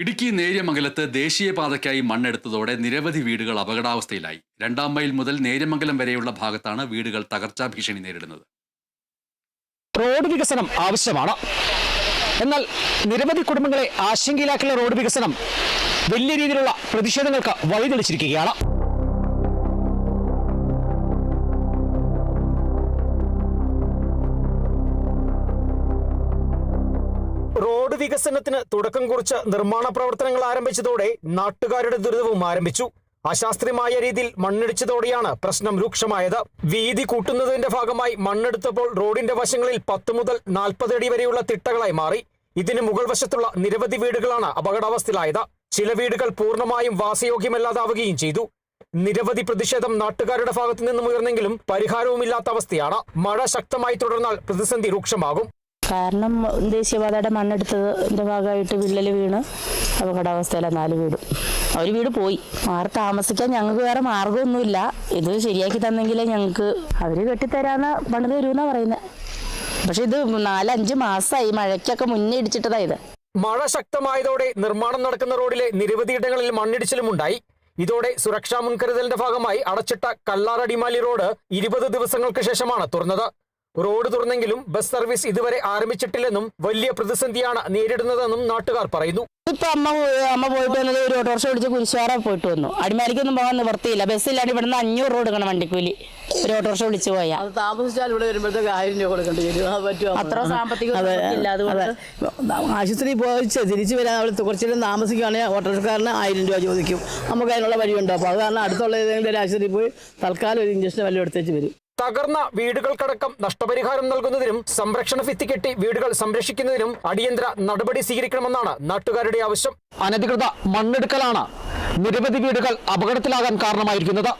ഇടുക്കി നേര്യമംഗലത്ത് ദേശീയപാതയ്ക്കായി മണ്ണെടുത്തതോടെ നിരവധി വീടുകൾ അപകടാവസ്ഥയിലായി. രണ്ടാം മൈൽ മുതൽ നേര്യമംഗലം വരെയുള്ള ഭാഗത്താണ് വീടുകൾ തകർച്ചാ ഭീഷണി നേരിടുന്നത്. റോഡ് വികസനം ആവശ്യമാണ്. എന്നാൽ നിരവധി കുടുംബങ്ങളെ ആശങ്കയിലാക്കിയുള്ള റോഡ് വികസനം വലിയ രീതിയിലുള്ള പ്രതിഷേധങ്ങൾക്ക് വഴിതെളിച്ചിരിക്കുകയാണ്. വികസനത്തിന് തുടക്കം കുറിച്ച് നിർമ്മാണ പ്രവർത്തനങ്ങൾ ആരംഭിച്ചതോടെ നാട്ടുകാരുടെ ദുരിതവും ആരംഭിച്ചു. അശാസ്ത്രീയമായ രീതിയിൽ മണ്ണിടിച്ചതോടെയാണ് പ്രശ്നം രൂക്ഷമായത്. വീതി കൂട്ടുന്നതിന്റെ ഭാഗമായി മണ്ണെടുത്തപ്പോൾ റോഡിന്റെ വശങ്ങളിൽ പത്ത് മുതൽ നാൽപ്പത് അടി വരെയുള്ള തിട്ടകളായി മാറി. ഇതിന് മുകൾ വശത്തുള്ള നിരവധി വീടുകളാണ് അപകടാവസ്ഥയിലായത്. ചില വീടുകൾ പൂർണമായും വാസയോഗ്യമല്ലാതാവുകയും ചെയ്തു. നിരവധി പ്രതിഷേധം നാട്ടുകാരുടെ ഭാഗത്തു നിന്നും ഉയർന്നെങ്കിലും പരിഹാരവുമില്ലാത്ത അവസ്ഥയാണ്. മഴ ശക്തമായി തുടർന്നാൽ പ്രതിസന്ധി രൂക്ഷമാകും. കാരണം ദേശീയപാതയുടെ മണ്ണെടുത്തതിന്റെ ഭാഗമായിട്ട് വിള്ളൽ വീണ് അപകടാവസ്ഥയിലാണ് നാല് വീടും. ഒരു വീട് പോയി. മാറി താമസിക്കാൻ ഞങ്ങൾക്ക് വേറെ മാർഗമൊന്നുമില്ല. ഇത് ശരിയാക്കി തന്നെങ്കിലേ ഞങ്ങൾക്ക് അവർ കെട്ടിത്തരാന്ന് പണിത് തരുമെന്നാണ് പറയുന്നത് പക്ഷെ ഇത് നാലഞ്ച് മാസമായി മഴയ്ക്കൊക്കെ മുന്നേ ഇടിച്ചിട്ടതാ ഇത്. മഴ ശക്തമായതോടെ നിർമ്മാണം നടക്കുന്ന റോഡിലെ നിരവധിയിടങ്ങളിൽ മണ്ണിടിച്ചിലും ഉണ്ടായി. ഇതോടെ സുരക്ഷാ മുൻകരുതലിന്റെ ഭാഗമായി അടച്ചിട്ട കല്ലാറടിമാലി റോഡ് ഇരുപത് ദിവസങ്ങൾക്ക് ശേഷമാണ് തുറന്നത്. റോഡ് തുറന്നെങ്കിലും ബസ് സർവീസ് ഇതുവരെ ആരംഭിച്ചിട്ടില്ലെന്നും വലിയ പ്രതിസന്ധിയാണ് നേരിടുന്നതെന്നും നാട്ടുകാർ പറയുന്നു. ഇപ്പൊ അമ്മ അമ്മ പോയിട്ട് വന്നത് ഒരു ഓട്ടോറിക്ഷ വിളിച്ച് കുരിശുവാറ പോയിട്ട് വന്നു. അടിമാലിക്കൊന്നും പോകാൻ നിവർത്തിയില്ല ബസ്സില്ലാണ്ട് ഇവിടുന്ന് അഞ്ഞൂറ് രൂപ കൊടുക്കണം വണ്ടിക്കൂലി. ഒരു ഓട്ടോറിക്ഷ വിളിച്ച് പോയാൽ അത് താമസിച്ചാൽ ഇവിടെ വരുമ്പോഴത്തേക്ക് ആയിരം രൂപ കൊടുക്കേണ്ടി വരും. അത്ര സാമ്പത്തിക ആശുപത്രി പോയിച്ച് തിരിച്ചു വരാൻ അവൾ കുറച്ചു നേരം താമസിക്കുകയാണെങ്കിൽ ഓട്ടോറിക്ഷക്കാരന് ആയിരം രൂപ ചോദിക്കും. നമുക്ക് അതിനുള്ള വഴിയുണ്ടോ? അപ്പോൾ അത് കാരണം അടുത്തുള്ള ഏതെങ്കിലും ഒരു ആശുപത്രി പോയി തൽക്കാലം ഒരു ഇഞ്ചക്ഷൻ വല്ലതും എടുത്തേച്ച് വരും. തകർന്ന വീടുകൾക്കടക്കം നഷ്ടപരിഹാരം നൽകുന്നതിനും സംരക്ഷണ ഭിത്തി കെട്ടി വീടുകൾ സംരക്ഷിക്കുന്നതിനും അടിയന്തര നടപടി സ്വീകരിക്കണമെന്നാണ് നാട്ടുകാരുടെ ആവശ്യം. അനധികൃത മണ്ണെടുക്കലാണ് നിരവധി വീടുകൾ അപകടത്തിലാകാൻ കാരണമായിരിക്കുന്നത്.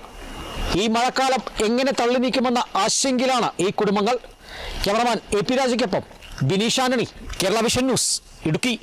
ഈ മഴക്കാലം എങ്ങനെ തള്ളി നീക്കുമെന്ന ആശങ്കയിലാണ് ഈ കുടുംബങ്ങൾ. ക്യാമറമാൻ എ പി രാജയ്ക്കൊപ്പം ബിനീഷ് ആന്റണി കേരള വിഷൻ ന്യൂസ് ഇടുക്കി.